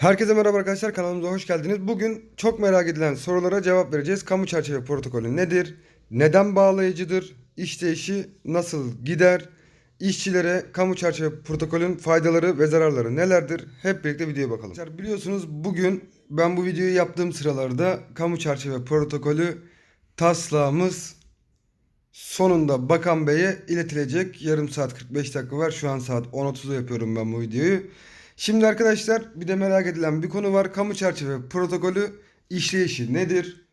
Herkese merhaba arkadaşlar kanalımıza hoş geldiniz. Bugün çok merak edilen sorulara cevap vereceğiz. Kamu çerçeve protokolü nedir? Neden bağlayıcıdır? İşleyişi nasıl gider? İşçilere kamu çerçeve protokolün faydaları ve zararları nelerdir? Hep birlikte videoya bakalım. Arkadaşlar Biliyorsunuz bugün ben bu videoyu yaptığım sıralarda kamu çerçeve protokolü taslağımız sonunda Bakan Bey'e iletilecek. Yarım saat 45 dakika var. Şu an saat 10.30'da yapıyorum ben bu videoyu. Şimdi arkadaşlar bir de merak edilen bir konu var. Kamu çerçeve protokolü işleyişi nedir?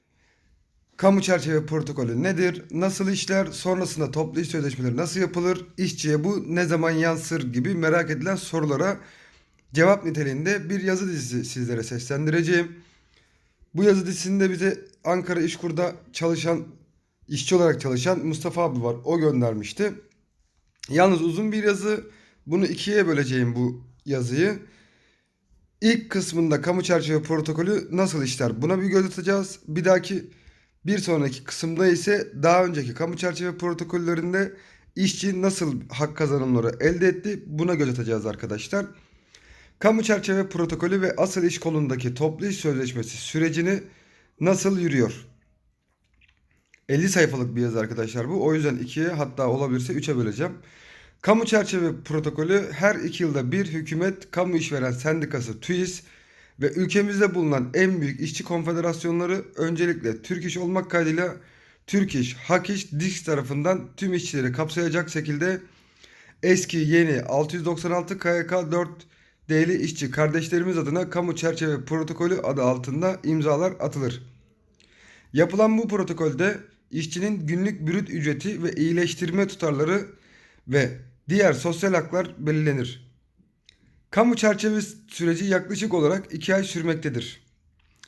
Kamu çerçeve protokolü nedir? Nasıl işler? Sonrasında toplu iş sözleşmeleri nasıl yapılır? İşçiye bu ne zaman yansır gibi merak edilen sorulara cevap niteliğinde bir yazı dizisi sizlere seslendireceğim. Bu yazı dizisinde bize Ankara İşkur'da çalışan, işçi olarak çalışan Mustafa abi var. O göndermişti. Yalnız uzun bir yazı. Bunu ikiye böleceğim bu yazıyı. İlk kısmında kamu çerçeve protokolü nasıl işler? Buna bir göz atacağız. Bir dahaki bir sonraki kısımda ise daha önceki kamu çerçeve protokollerinde işçi nasıl hak kazanımları elde etti? Buna göz atacağız arkadaşlar. Kamu çerçeve protokolü ve asıl iş kolundaki toplu iş sözleşmesi sürecini nasıl yürüyor? 50 sayfalık bir yazı arkadaşlar bu. O yüzden ikiye hatta olabilirse üçe böleceğim. Kamu çerçeve protokolü her iki yılda bir hükümet, kamu işveren sendikası TÜİS ve ülkemizde bulunan en büyük işçi konfederasyonları öncelikle Türk İş olmak kaydıyla Türk İş, Hak İş, DİSK tarafından tüm işçileri kapsayacak şekilde eski yeni 696 KYK 4 D'li işçi kardeşlerimiz adına kamu çerçeve protokolü adı altında imzalar atılır. Yapılan bu protokolde işçinin günlük brüt ücreti ve iyileştirme tutarları ve diğer sosyal haklar belirlenir. Kamu çerçeve süreci yaklaşık olarak 2 ay sürmektedir.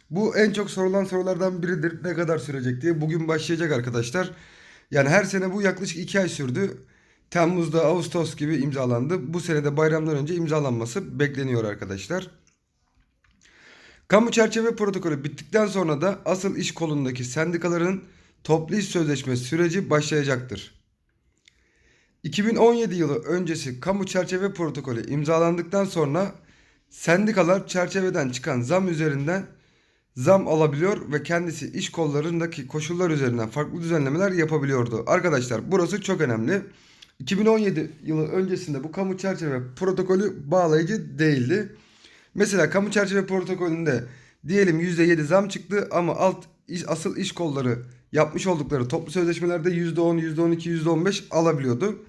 Bu en çok sorulan sorulardan biridir. Ne kadar sürecek diye. Bugün başlayacak arkadaşlar. Yani her sene bu yaklaşık 2 ay sürdü. Temmuz'da Ağustos gibi imzalandı. Bu sene de bayramdan önce imzalanması bekleniyor arkadaşlar. Kamu çerçeve protokolü bittikten sonra da asıl iş kolundaki sendikaların toplu iş sözleşme süreci başlayacaktır. 2017 yılı öncesi kamu çerçeve protokolü imzalandıktan sonra sendikalar çerçeveden çıkan zam üzerinden zam alabiliyor ve kendisi iş kollarındaki koşullar üzerinden farklı düzenlemeler yapabiliyordu. Arkadaşlar burası çok önemli. 2017 yılı öncesinde bu kamu çerçeve protokolü bağlayıcı değildi. Mesela kamu çerçeve protokolünde diyelim %7 zam çıktı ama alt iş, asıl iş kolları yapmış oldukları toplu sözleşmelerde %10, %12, %15 alabiliyordu.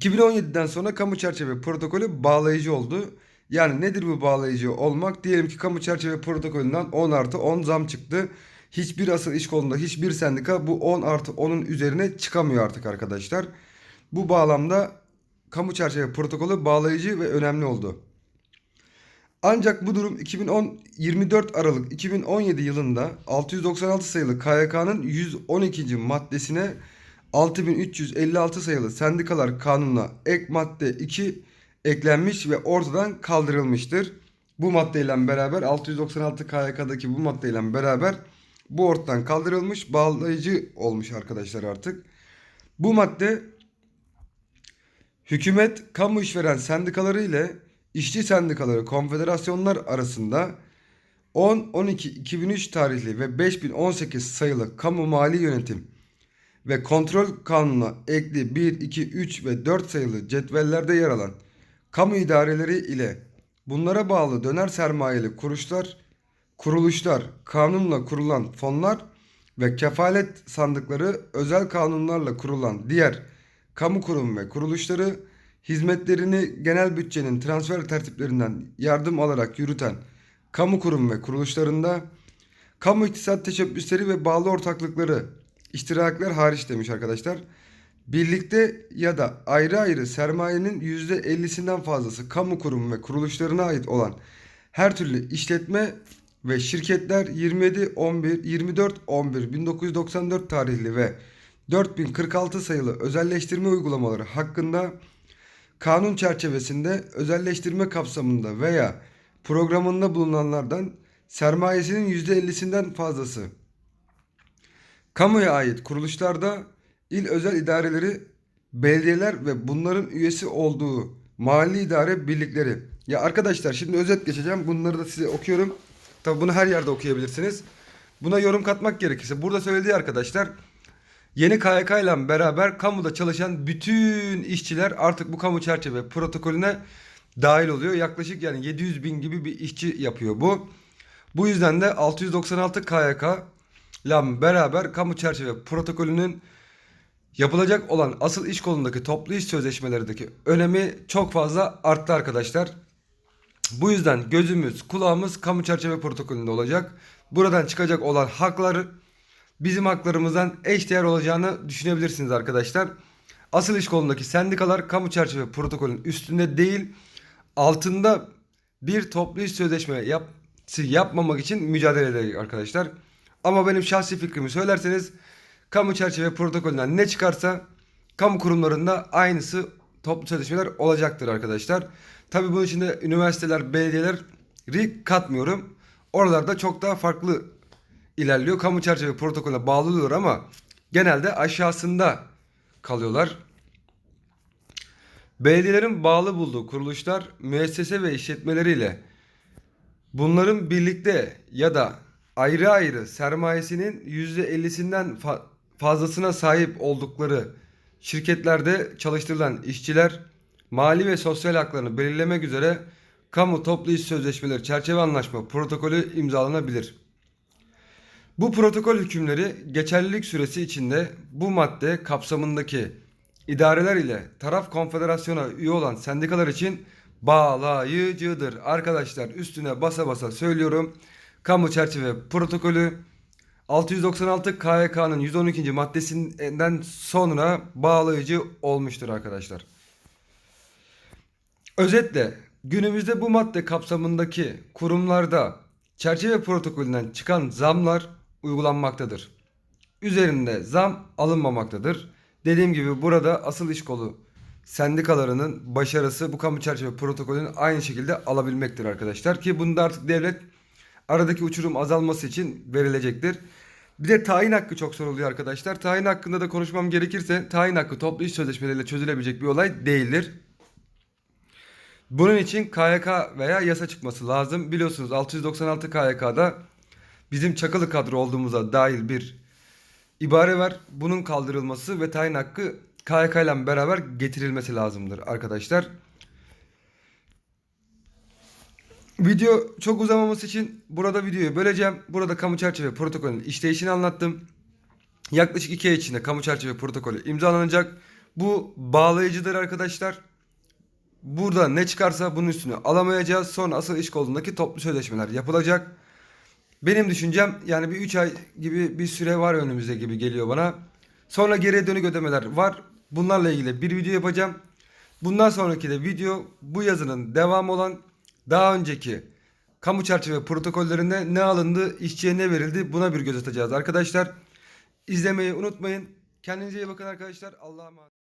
2017'den sonra kamu çerçeve protokolü bağlayıcı oldu. Yani nedir bu bağlayıcı olmak? Diyelim ki kamu çerçeve protokolünden 10 artı 10 zam çıktı. Hiçbir asıl iş kolunda hiçbir sendika bu 10 artı 10'un üzerine çıkamıyor artık arkadaşlar. Bu bağlamda kamu çerçeve protokolü bağlayıcı ve önemli oldu. Ancak bu durum 2010 24 Aralık 2017 yılında 696 sayılı KYK'nın 112. maddesine 6356 sayılı Sendikalar Kanunu'na ek madde 2 eklenmiş ve ortadan kaldırılmıştır. Bu maddeyle beraber 696 KYK'daki bu maddeyle beraber bu ortadan kaldırılmış bağlayıcı olmuş arkadaşlar artık. Bu madde hükümet kamu işveren sendikaları ile işçi sendikaları konfederasyonlar arasında 10-12-2003 tarihli ve 5018 sayılı kamu mali yönetim ve kontrol kanununa ekli 1, 2, 3 ve 4 sayılı cetvellerde yer alan kamu idareleri ile bunlara bağlı döner sermayeli kuruluşlar, kuruluşlar, kanunla kurulan fonlar ve kefalet sandıkları özel kanunlarla kurulan diğer kamu kurum ve kuruluşları hizmetlerini genel bütçenin transfer tertiplerinden yardım alarak yürüten kamu kurum ve kuruluşlarında kamu iktisat teşebbüsleri ve bağlı ortaklıkları iştirakler hariç demiş arkadaşlar. Birlikte ya da ayrı ayrı sermayenin %50'sinden fazlası kamu kurum ve kuruluşlarına ait olan her türlü işletme ve şirketler 27 11 24 11 1994 tarihli ve 4046 sayılı özelleştirme uygulamaları hakkında kanun çerçevesinde özelleştirme kapsamında veya programında bulunanlardan sermayesinin %50'sinden fazlası kamuya ait kuruluşlarda il özel idareleri, belediyeler ve bunların üyesi olduğu mali idare birlikleri Ya arkadaşlar şimdi özet geçeceğim. Bunları da size okuyorum. Tabi bunu her yerde okuyabilirsiniz. Buna yorum katmak gerekirse burada söylediği arkadaşlar yeni KYK ile beraber kamuda çalışan bütün işçiler artık bu kamu çerçeve protokolüne dahil oluyor. Yaklaşık yani 700 bin gibi bir işçi yapıyor bu. Bu yüzden de 696 KYK ile beraber kamu çerçeve protokolünün yapılacak olan asıl iş kolundaki toplu iş sözleşmelerindeki önemi çok fazla arttı arkadaşlar. Bu yüzden gözümüz, kulağımız kamu çerçeve protokolünde olacak. Buradan çıkacak olan hakları bizim haklarımızdan eşdeğer olacağını düşünebilirsiniz arkadaşlar. Asıl iş kolundaki sendikalar kamu çerçeve protokolünün üstünde değil, altında bir toplu iş sözleşme yap, yapmamak için mücadele edecek arkadaşlar. Ama benim şahsi fikrimi söylerseniz kamu çerçeve protokolünden ne çıkarsa kamu kurumlarında aynısı toplu sözleşmeler olacaktır arkadaşlar. Tabii bunun içinde üniversiteler, belediyeleri katmıyorum. Oralarda çok daha farklı ilerliyor. Kamu çerçeve protokolüne bağlı oluyor ama genelde aşağısında kalıyorlar. Belediyelerin bağlı bulduğu kuruluşlar, müessese ve işletmeleriyle bunların birlikte ya da ayrı ayrı sermayesinin %50'sinden fa- fazlasına sahip oldukları şirketlerde çalıştırılan işçiler mali ve sosyal haklarını belirlemek üzere kamu toplu iş sözleşmeleri çerçeve anlaşma protokolü imzalanabilir. Bu protokol hükümleri geçerlilik süresi içinde bu madde kapsamındaki idareler ile taraf konfederasyona üye olan sendikalar için bağlayıcıdır. Arkadaşlar üstüne basa basa söylüyorum. Kamu çerçeve protokolü 696 KYK'nın 112. maddesinden sonra bağlayıcı olmuştur arkadaşlar. Özetle günümüzde bu madde kapsamındaki kurumlarda çerçeve protokolünden çıkan zamlar uygulanmaktadır. Üzerinde zam alınmamaktadır. Dediğim gibi burada asıl iş kolu sendikalarının başarısı bu kamu çerçeve protokolünün aynı şekilde alabilmektir arkadaşlar. Ki bunda artık devlet aradaki uçurum azalması için verilecektir. Bir de tayin hakkı çok soruluyor arkadaşlar. Tayin hakkında da konuşmam gerekirse tayin hakkı toplu iş sözleşmeleriyle çözülebilecek bir olay değildir. Bunun için KYK veya yasa çıkması lazım. Biliyorsunuz 696 KYK'da bizim çakılı kadro olduğumuza dair bir ibare var. Bunun kaldırılması ve tayin hakkı KYK ile beraber getirilmesi lazımdır arkadaşlar. Video çok uzamaması için burada videoyu böleceğim. Burada kamu çerçeve protokolünün işleyişini anlattım. Yaklaşık iki ay içinde kamu çerçeve protokolü imzalanacak. Bu bağlayıcıdır arkadaşlar. Burada ne çıkarsa bunun üstüne alamayacağız. Sonra asıl iş kolundaki toplu sözleşmeler yapılacak. Benim düşüncem yani bir 3 ay gibi bir süre var önümüzde gibi geliyor bana. Sonra geriye dönük ödemeler var. Bunlarla ilgili bir video yapacağım. Bundan sonraki de video bu yazının devamı olan daha önceki kamu çerçeve protokollerinde ne alındı, işçiye ne verildi buna bir göz atacağız arkadaşlar. İzlemeyi unutmayın. Kendinize iyi bakın arkadaşlar. Allah'a emanet.